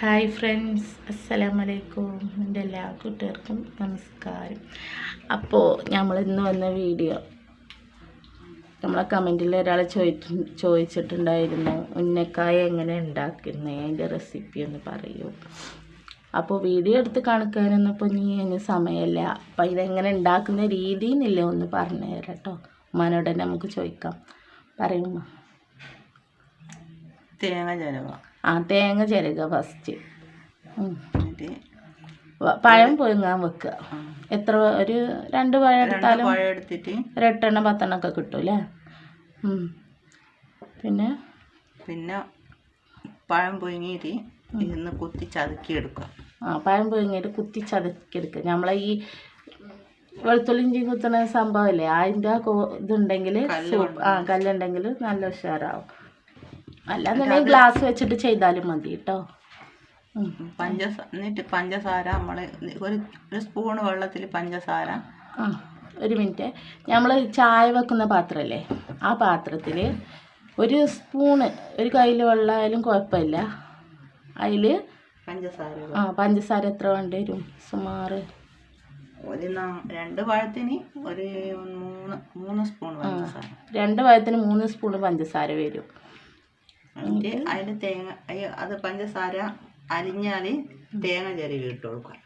Hi friends അസ്സലാമലൈക്കും. എന്റെ എല്ലാ കൂട്ടുകാർക്കും നമസ്കാരം. അപ്പോൾ നമ്മൾ ഇന്ന് വന്ന വീഡിയോ നമ്മളെ കമന്റിൽ ഒരാൾ ചോദിച്ചു ചോദിച്ചിട്ടുണ്ടായിരുന്നു ഉന്നക്കായ എങ്ങനെ ഉണ്ടാക്കുന്നത് അതിന്റെ റെസിപ്പി ഒന്ന് പറയൂ. അപ്പോൾ വീഡിയോ എടുത്ത് കാണിക്കാനൊന്നും ഇപ്പോൾ നീ അതിന് സമയമല്ല. അപ്പോൾ ഇതെങ്ങനെ ഉണ്ടാക്കുന്ന രീതി എന്നില്ല ഒന്ന് പറഞ്ഞു തരാം കേട്ടോ. ഉമ്മാനോട് തന്നെ നമുക്ക് ചോദിക്കാം. പറയുമ്മ തേങ്ങ ചിരക. ആ തേങ്ങ ചിരക ഫസ്റ്റ് പഴം പുഴുങ്ങാൻ വെക്കുക. എത്ര ഒരു രണ്ട് പഴം എടുത്താലും എടുത്തിട്ട് ഒരു എട്ടെണ്ണം പത്തെണ്ണം ഒക്കെ കിട്ടും അല്ലേ? പിന്നെ? പിന്നെ പഴം പുഴുങ്ങിയിട്ട് ഇരുന്ന് കുത്തി ചതുക്കി എടുക്കാം ആ പഴം പുഴുങ്ങിയിട്ട് കുത്തി ചതുക്കിയെടുക്കുക. നമ്മളെ ഈ വെളുത്തുള്ളിഞ്ചി കുത്തുന്ന സംഭവമല്ലേ? അതിന്റെ ഇതുണ്ടെങ്കിൽ ആ കല്ലുണ്ടെങ്കിൽ നല്ല ഉഷാറാവും. അല്ലാന്നുണ്ടെങ്കിൽ ഗ്ലാസ് വെച്ചിട്ട് ചെയ്താലും മതി കേട്ടോ. പഞ്ചസാര എന്നിട്ട് പഞ്ചസാര നമ്മൾ ഒരു ഒരു സ്പൂണ് വെള്ളത്തിൽ പഞ്ചസാര. ആ ഒരു മിനിറ്റ്. നമ്മൾ ചായ വെക്കുന്ന പാത്രമല്ലേ ആ പാത്രത്തിൽ ഒരു സ്പൂണ് ഒരു കയ്യിൽ വെള്ളമായാലും കുഴപ്പമില്ല. അതിൽ പഞ്ചസാര ആ പഞ്ചസാര എത്ര വേണ്ടി വരും? സുമാറ്. ഒരു രണ്ട് പഴത്തിന് ഒരു മൂന്ന് മൂന്ന് സ്പൂൺ പഞ്ചസാര. രണ്ട് പഴത്തിന് മൂന്ന് സ്പൂൺ പഞ്ചസാര വരും. എന്നിട്ട് അതിൽ തേങ്ങ അത് പഞ്ചസാര അരിഞ്ഞാൽ തേങ്ങ ചിരവി ഇട്ട് കൊടുക്കുക.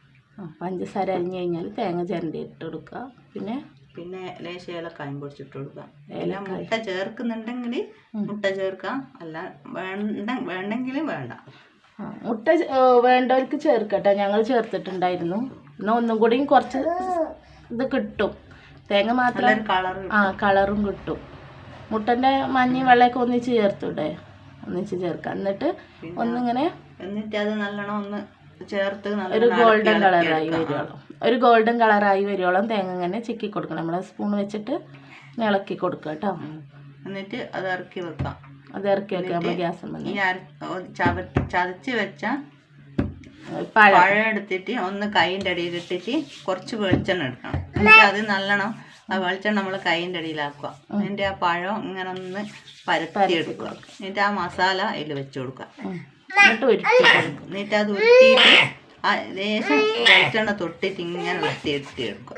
പഞ്ചസാര അരിഞ്ഞു കഴിഞ്ഞാൽ തേങ്ങ ചിരണ്ടി ഇട്ട് കൊടുക്കുക. പിന്നെ? പിന്നെ ലേശം ഏലക്കായും പൊടിച്ചിട്ട് കൊടുക്കുക. ഏല മുട്ട ചേർക്കുന്നുണ്ടെങ്കിൽ മുട്ട ചേർക്കാം അല്ല വേണ്ട വേണ്ടെങ്കിൽ വേണ്ട. മുട്ട വേണ്ടവർക്ക് ചേർക്കട്ടെ. ഞങ്ങൾ ചേർത്തിട്ടുണ്ടായിരുന്നു. എന്നാൽ ഒന്നും കൂടിയും കുറച്ച് ഇത് കിട്ടും. തേങ്ങ മാത്രം ആ കളറും കിട്ടും. മുട്ടന്റെ മഞ്ഞ വെള്ളയൊക്കെ ഒന്നിച്ച് ചേർത്തൂടെ? ഒന്നിച്ച് ചേർക്കാം. എന്നിട്ട് ഒന്നിങ്ങനെ എന്നിട്ട് അത് നല്ലോണം ഒന്ന് ചേർത്ത് ഒരു ഗോൾഡൻ കളറായി. വരുവോളം. ഒരു ഗോൾഡൻ കളറായി വരുവോളം തേങ്ങ ഇങ്ങനെ ചിക്കി കൊടുക്കണം. നമ്മൾ സ്പൂൺ വെച്ചിട്ട് ഇളക്കി കൊടുക്കുക കേട്ടോ. എന്നിട്ട് അത് ഇറക്കി വെക്കാം. അത് ഇറക്കി വെക്കുക. നമ്മൾ ഗ്യാസ് ഈ ചതച്ച് വെച്ച പഴം. എടുത്തിട്ട് ഒന്ന് കൈന്റെ അടിയിൽ ഇട്ടിട്ട് കുറച്ച് വെളിച്ചെണ്ണ എടുക്കണം. എന്നിട്ട് അത് നല്ലോണം ആ വെളിച്ചെണ്ണ നമ്മൾ കൈന്റെ അടിയിലാക്കുക. എന്നിട്ട് ആ പഴം ഇങ്ങനെ ഒന്ന് പരത്തി എടുക്കുക. എന്നിട്ട് ആ മസാല അതിൽ വെച്ച് കൊടുക്കുക. എന്നിട്ട് ഉരുട്ടി എന്നിട്ട് അത് ഉരുട്ടിയിട്ട് ആ ലേശം വെളിച്ചെണ്ണ തൊട്ടിട്ട് ഇങ്ങനെ ഉരുട്ടി എടുത്തി എടുക്കും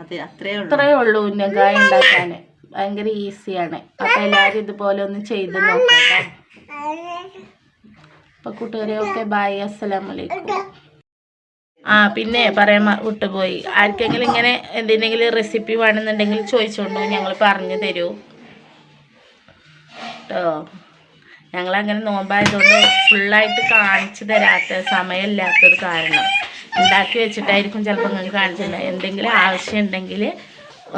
അത് അത്രേ ഉള്ളൂ. അത്രേ ഉള്ളൂ ഉന്നക്കായ ഉണ്ടാക്കാൻ ഭയങ്കര ഈസിയാണ്. അപ്പം എല്ലാവരും ഇതുപോലെ ഒന്ന് ചെയ്ത് നോക്കാം കൂട്ടുകാരെ ഓക്കെ ബായ് അസ്സലാമലൈക്കും ആ പിന്നെ പറയാൻ വിട്ടുപോയി. ആർക്കെങ്കിലും ഇങ്ങനെ എന്തെങ്കിലും റെസിപ്പി വേണമെന്നുണ്ടെങ്കിൽ ചോദിച്ചോണ്ടോ ഞങ്ങൾ പറഞ്ഞു തരൂ. കേട്ടോ ഞങ്ങളങ്ങനെ നോമ്പായതുകൊണ്ട് ഫുള്ളായിട്ട് കാണിച്ചു തരാത്ത സമയമില്ലാത്തൊരു കാരണം. ഉണ്ടാക്കി വെച്ചിട്ടായിരിക്കും ചിലപ്പോൾ നിങ്ങൾക്ക് കാണിച്ചില്ല എന്തെങ്കിലും ആവശ്യം ഉണ്ടെങ്കിൽ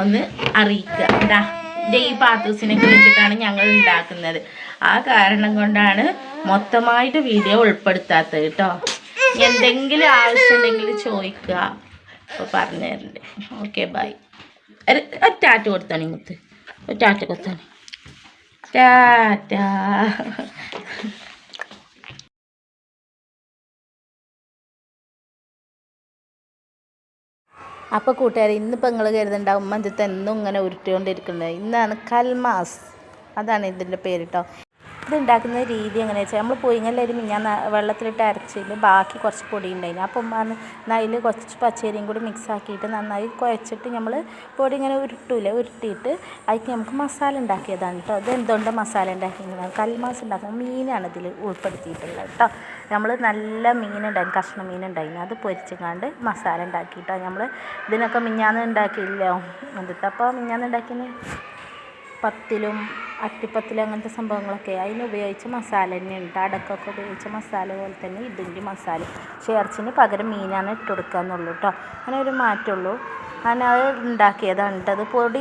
ഒന്ന് അറിയിക്കുക. എന്താ ഈ പാത്തൂസിനൊക്കെ വെച്ചിട്ടാണ് ഞങ്ങൾ ഉണ്ടാക്കുന്നത്. ആ കാരണം കൊണ്ടാണ് മൊത്തമായിട്ട് വീഡിയോ ഉൾപ്പെടുത്താത്തത് കേട്ടോ എന്തെങ്കിലും ആവശ്യമുണ്ടെങ്കിൽ ചോദിക്കുക. അപ്പോൾ പറഞ്ഞു തരണ്ട്. ഓക്കെ ബൈ ഒരു ടാറ്റ കൊടുത്താണ് ഇങ്ങോട്ട്. ഒരു ടാറ്റ കൊടുത്താണ് ടാറ്റാ. അപ്പോൾ കൂട്ടുകാരെ ഇന്നിപ്പോൾ നിങ്ങൾ കരുതുണ്ടാവും മഞ്ചത്ത് എന്നും ഇങ്ങനെ ഉരുട്ടിക്കൊണ്ടിരിക്കുന്നത് ഇന്നാണ് കൽമാസ്. അതാണ് ഇതിന്റെ പേര് ഇത് ഉണ്ടാക്കുന്ന രീതി എങ്ങനെയാ വെച്ചാൽ നമ്മൾ പുയിങ്ങല്ലരി ഞാൻ വെള്ളത്തിലിട്ട് അരച്ചതിൽ ബാക്കി കുറച്ച് പൊടി ഉണ്ടായിരുന്നു അപ്പം എന്നാൽ അതിൽ കുറച്ച് പച്ചരിയും കൂടി മിക്സ് ആക്കിയിട്ട് നന്നായി കുഴച്ചിട്ട് നമ്മൾ പൊടി ഇങ്ങനെ ഉരുട്ടൂല ഉരുട്ടിയിട്ട് അതിക്ക് നമുക്ക് മസാല ഉണ്ടാക്കിയതാണ് കേട്ടോ ഇത് എന്തുകൊണ്ട് മസാല ഉണ്ടാക്കിയത് കൽമാസ് ഉണ്ടാക്കുമ്പോൾ മീനാണ് ഇതിൽ ഉൾപ്പെടുത്തിയിട്ടുള്ളത് കേട്ടോ നമ്മൾ നല്ല മീനുണ്ടായിരുന്നു കഷ്ണ മീനുണ്ടായിരുന്നു അത് പൊരിച്ചങ്ങാണ്ട് മസാല ഉണ്ടാക്കി കേട്ടോ നമ്മൾ ഇതിനൊക്കെ മിഞ്ഞാന്ന് ഉണ്ടാക്കിയില്ലോ എന്നിട്ട് അപ്പോൾ മിഞ്ഞാന്ന് ഉണ്ടാക്കിയത് പത്തിലും അട്ടിപ്പത്തിലും അങ്ങനത്തെ സംഭവങ്ങളൊക്കെ അതിന് ഉപയോഗിച്ച മസാല തന്നെയാണ് കേട്ടോ അടക്കൊക്കെ ഉപയോഗിച്ച മസാല പോലെ തന്നെ ഇതിന്റെ മസാല. ചേർച്ചിന് പകരം മീനാണ് ഇട്ട് കൊടുക്കുക എന്നുള്ളൂ കേട്ടോ അങ്ങനെ ഒരു മാറ്റമുള്ളൂ അങ്ങനെ അത് ഉണ്ടാക്കിയതാണ് കേട്ടോ അത് പൊടി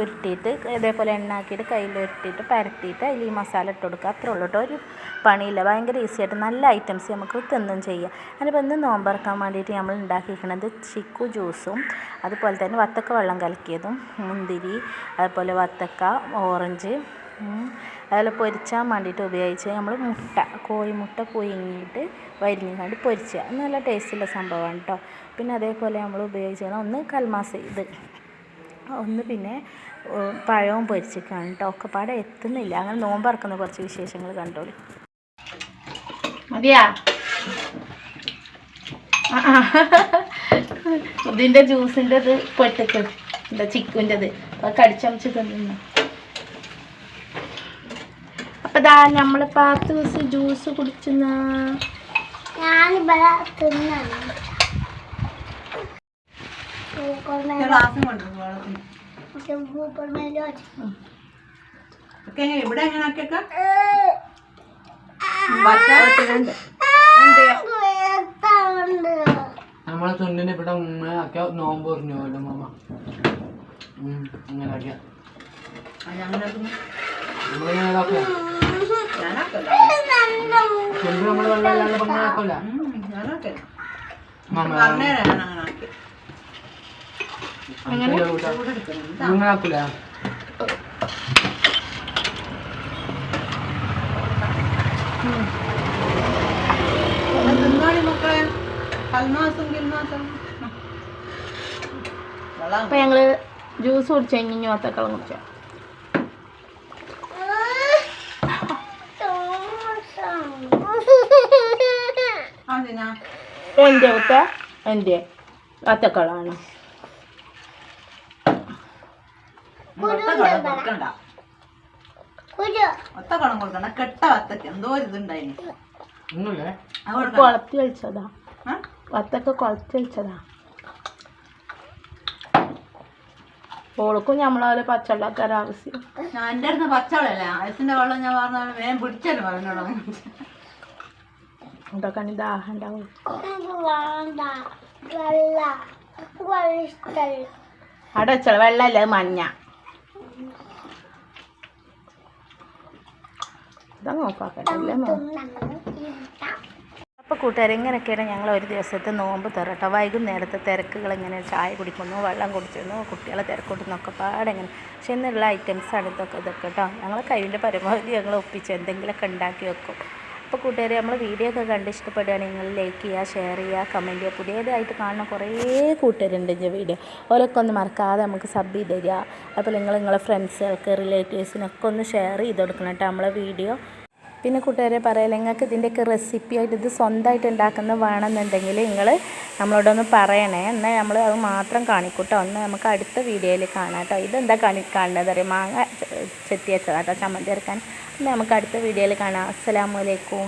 ഉരുട്ടിയിട്ട് ഇതേപോലെ എണ്ണാക്കിയിട്ട് കയ്യിൽ ഉരുട്ടിയിട്ട് പരത്തിയിട്ട് അതിൽ ഈ മസാല ഇട്ട് കൊടുക്കുക. അത്രേ ഉള്ളൂ കേട്ടോ ഒരു പണിയില്ല. ഭയങ്കര ഈസി ആയിട്ട് നല്ല ഐറ്റംസ് നമുക്ക് തിന്നും ചെയ്യാം. അതിനിപ്പോൾ ഇന്ന് നോമ്പറക്കാൻ വേണ്ടിയിട്ട് നമ്മൾ ഉണ്ടാക്കിയിരിക്കുന്നത് ചിക്കു ജ്യൂസും അതുപോലെ തന്നെ വത്തക്ക വെള്ളം കലക്കിയതും മുന്തിരി അതുപോലെ വത്തക്ക ഓറഞ്ച് അതുപോലെ പൊരിച്ചാൻ വേണ്ടിയിട്ട് ഉപയോഗിച്ചത് നമ്മൾ മുട്ട കോഴിമുട്ട പുഴുങ്ങിയിട്ട് വരിഞ്ഞുകൊണ്ട് പൊരിക്കുക നല്ല ടേസ്റ്റുള്ള സംഭവമാണ് കേട്ടോ പിന്നെ അതേപോലെ നമ്മൾ ഉപയോഗിച്ചത് ഒന്ന് കൽമാസ് ഇത്. ഒന്ന് പിന്നെ പഴവും പൊരിച്ചിട്ടാണ് കേട്ടോ ഒക്കെപ്പാടെ എത്തുന്നില്ല. അങ്ങനെ നോമ്പറക്കുന്ന കുറച്ച് വിശേഷങ്ങൾ കണ്ടോളൂ. മതിയാ. ഇതിന്റെ ജ്യൂസിന്റെ ഇത് പൊട്ടിക്കും. എന്താ ചിക്കുന്റെത് അത് കടിച്ചമച്ച് തിന്നു അപ്പൊ ദാ നമ്മൾ പത്ത് ദിവസം ജ്യൂസ് കുടിച്ചുന്ന. ഞാനിവിടെ തിന്നാണ് ഇവിടെ എങ്ങനെ നമ്മളെ തുന്നിന് ഇവിടെ ഉമ്മ ആക്കിയ നോമ്പ് പറഞ്ഞു ഇവിടെ മമ്മ അങ്ങനെ ആക്കിയ. മക്കളെ. കൽമാസം കിൽമാസം അപ്പൊ ഞങ്ങൾ ജ്യൂസ് കുടിച്ചു കഴിഞ്ഞ് ഒത്തക്കളം കുടിച്ചോ അതിനാ എന്റെ ഒത്ത എന്റെ അത്തക്കളാണ്. ഒത്ത കളം കൊടുക്കണ്ട. കെട്ട വത്തക്ക്. എന്തോ. കുളത്തി കളിച്ചതാ? വത്തൊക്കെ കുളത്തി കളിച്ചതാ ഓൾക്കും നമ്മളെ പച്ചവെള്ളക്കാരാവശ്യം ഞാൻ എന്റെ അടുത്ത് പച്ചവെള്ളല്ലേ ഐസിന്റെ വെള്ളം ഞാൻ പറഞ്ഞ വേഗം പിടിച്ചല്ലോ പറഞ്ഞോളൂ. ഇതൊക്കെ ദാഹം ഉണ്ടാവും അവിടെ വെച്ചോളൂ വെള്ളമല്ല അത് മഞ്ഞ അപ്പോൾ കൂട്ടുകാരെ ഇങ്ങനെയൊക്കെയാണ് ഞങ്ങൾ ഒരു ദിവസത്തെ നോമ്പ് തരട്ടോ വൈകുന്നേരത്തെ തിരക്കുകൾ ഇങ്ങനെ ചായ കുടിക്കുന്നു വെള്ളം കുടിച്ചിരുന്നു കുട്ടികളെ തിരക്കൂട്ടുന്നൊക്കെ പാടെ ഇങ്ങനെ പക്ഷെ ഐറ്റംസ് ഐറ്റംസാണ് ഇതൊക്കെ ഇതൊക്കെ കേട്ടോ ഞങ്ങളെ കഴിവിന്റെ പരമാവധി ഞങ്ങൾ ഒപ്പിച്ച് എന്തെങ്കിലുമൊക്കെ ഉണ്ടാക്കി വെക്കും. അപ്പോൾ കൂട്ടുകാരെ നമ്മൾ വീഡിയോ ഒക്കെ കണ്ട് ഇഷ്ടപ്പെടുകയാണെങ്കിൽ നിങ്ങൾ ലൈക്ക് ചെയ്യുക ഷെയർ ചെയ്യുക കമന്റ് ചെയ്യുക. പുതിയതായിട്ട് കാണുന്ന കുറേ കൂട്ടുകാരുണ്ട് എന്റെ വീഡിയോ. ഓരൊക്കെ ഒന്ന് മറക്കാതെ നമുക്ക് സബ് ചെയ്ത് തരിക. അപ്പോൾ നിങ്ങൾ നിങ്ങളെ ഫ്രണ്ട്സുകൾക്ക് റിലേറ്റീവ്സിനൊക്കെ ഒന്ന് ഷെയർ ചെയ്ത് കൊടുക്കണം കേട്ടോ നമ്മളെ വീഡിയോ. പിന്നെ കൂട്ടുകാരെ പറയാം നിങ്ങൾക്ക് ഇതിന്റെയൊക്കെ റെസിപ്പി ആയിട്ട് ഇത് സ്വന്തമായിട്ട് ഉണ്ടാക്കുന്ന വേണമെന്നുണ്ടെങ്കിൽ നിങ്ങൾ നമ്മളോടൊന്ന് പറയണേ. എന്നാൽ നമ്മൾ അത് മാത്രം കാണിക്കൂട്ടോ. ഒന്ന് നമുക്ക് അടുത്ത വീഡിയോയിൽ കാണാം കേട്ടോ. ഇതെന്താ കാണി കാണുന്നത് അറിയാം? മാങ്ങ ചെത്തി വെച്ചതാട്ടോ ചമ്മന്തി ഇറക്കാൻ നമുക്ക് അടുത്ത വീഡിയോയിൽ കാണാം. അസ്സലാമലൈക്കും